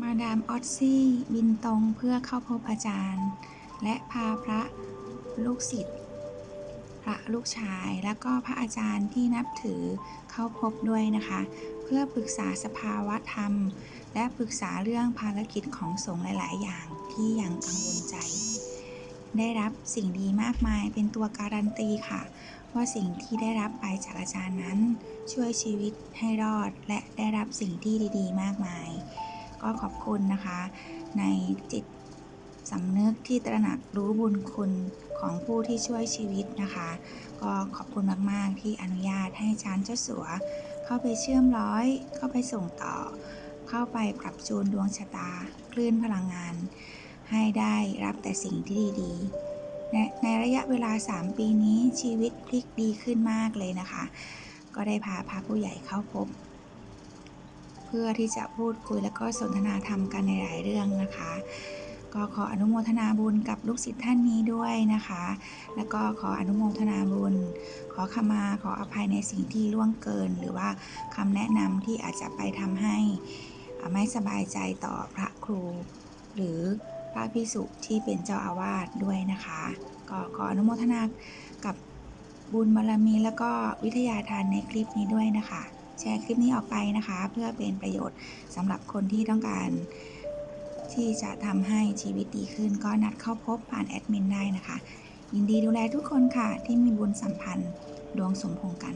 มาดามออซซี่บินตรงเพื่อเข้าพบอาจารย์ และพาพระลูกศิษย์พระลูกชาย และก็พระอาจารย์ที่นับถือเข้าพบด้วยนะคะ เพื่อปรึกษาสภาวะธรรม และปรึกษาเรื่องภารกิจของสงฆ์หลาย ๆ อย่างที่ยังกังวลใจ ได้รับสิ่งดีมากมายเป็นตัวการันตีค่ะ ว่าสิ่งที่ได้รับไปจากอาจารย์นั้น ช่วยชีวิตให้รอดและได้รับสิ่งที่ดี ๆ มากมาย ก็ขอบคุณนะคะ ในจิตสำนึกที่ตระหนักรู้บุญคุณของผู้ที่ช่วยชีวิตนะคะ ก็ขอบคุณมาก ๆ ที่อนุญาตให้อาจารย์เจ้าสัว เข้าไปเชื่อมร้อย เข้าไปส่งต่อ เข้าไปปรับจูนดวงชะตา คลื่นพลังงาน ให้ได้รับแต่สิ่งที่ดีๆ ในระยะเวลา 3 ปีนี้ชีวิตพลิกดีขึ้นมากเลยนะคะ ก็ได้พาพาผู้ใหญ่เข้าพบ พื่อที่จะพูดคุยและก็สนทนาธรรมกันในหลายเรื่องนะคะ ก็ขออนุโมทนาบุญกับลูกศิษย์ท่านนี้ด้วยนะคะ แล้วก็ขออนุโมทนาบุญ ขอขมาขออภัยในสิ่งที่ล่วงเกิน หรือว่าคำแนะนำที่อาจจะไปทำให้ไม่สบายใจต่อพระครู หรือพระพิสุที่เป็นเจ้าอาวาสด้วยนะคะ ก็ขออนุโมทนากับบุญบารมี แล้วก็วิทยาทานในคลิปนี้ด้วยนะคะ แชร์คลิปนี้ออกไปนะคะ เพื่อเป็นประโยชน์สำหรับคนที่ต้องการ ที่จะทำให้ชีวิตดีขึ้น ก็นัดเข้าพบผ่านแอดมินได้นะคะ ยินดีดูแลทุกคนค่ะที่มีบุญสัมพันธ์ดวงสมพงษ์กัน